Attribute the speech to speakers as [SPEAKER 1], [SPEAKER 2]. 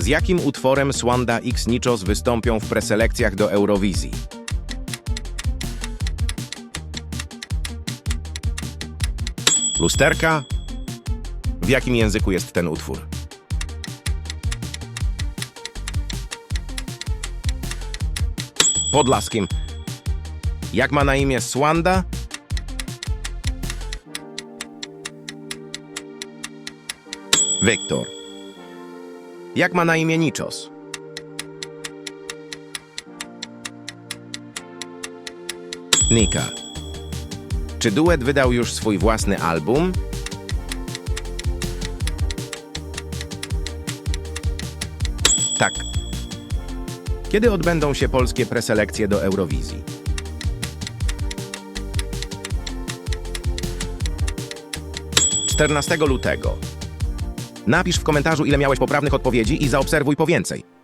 [SPEAKER 1] Z jakim utworem Swanda X Nichos wystąpią w preselekcjach do Eurowizji? Lusterka? W jakim języku jest ten utwór? Podlaskim. Jak ma na imię Swanda? Wiktor. Jak ma na imię Nichos? Nika. Czy duet wydał już swój własny album? Tak. Kiedy odbędą się polskie preselekcje do Eurowizji? Czternastego lutego. Napisz w komentarzu, ile miałeś poprawnych odpowiedzi i zaobserwuj po więcej.